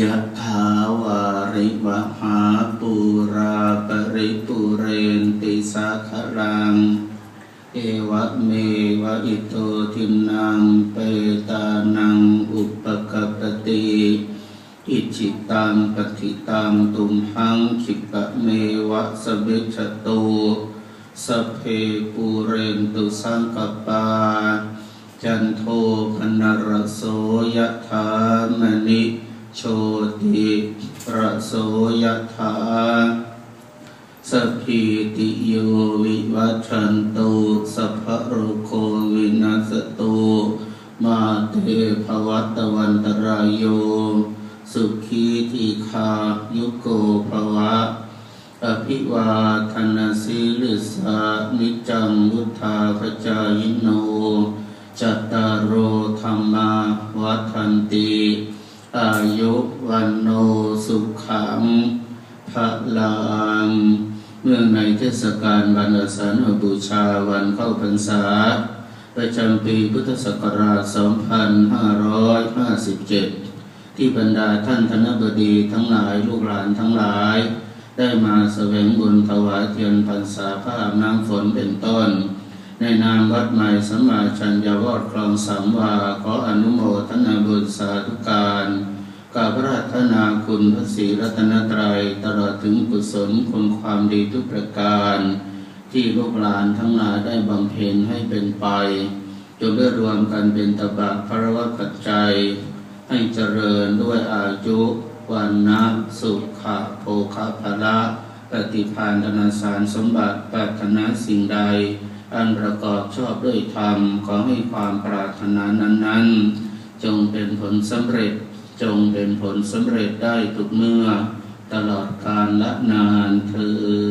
ยะถาวาริวหาปูราปริปุเรนติสาคลัง เอวะเมวะอิโตทินังเปตานังอุปกปปติอิจิตังปฏิตังตุมหังคิปะเมวะสเบชโตสเพปูเรนตุสังกปา จันโทพนรโสยถา โสยถาสพพีติโยวิวัชันตุสัพพโรโควินัสตุมาเตภวัตวันตรายโย สุขีทีคายุโกภวะ อภิวาทนาสีลิสานิจังวุธาขจายโน จัตตารโอธรรมาวัฏันติ อายุวันโนสุขังพระลังเมื่องในเทศกาลวันอาสาฬหบูชาวันเข้าพรรษา ประจำปีพุทธศักราช 2557 ที่บรรดาท่านธนบดีทั้งหลายลูกหลานทั้งหลาย ได้มาแสวงบุญถวายเทียนพรรษาพระอาน้ำฝนเป็นต้น ในนามวัดใหม่สมมาชัญญาวอดคลองสามวาขออนุโมทนาบุญสาธุการ กราบรราธนาคุณพระศรีรัตนตรัยตลอดถึงกุศลคุณความดีทุกประการ ที่ลูกหลานทั้งหลายได้บำเพ็ญให้เป็นไปจงได้รวมกันเป็นตบะพระวัตปัจจัย ให้เจริญด้วยอายุวันนะสุขะโภคะภละปฏิภาณธนาสารสมบัติปรารถนาสิ่งใด อันประกอบชอบด้วยธรรมขอให้ความปรารถนานั้น ๆ จงเป็นผลสำเร็จ จงเป็นผลสำเร็จได้ทุกเมื่อ ตลอดกาลละนานเธอ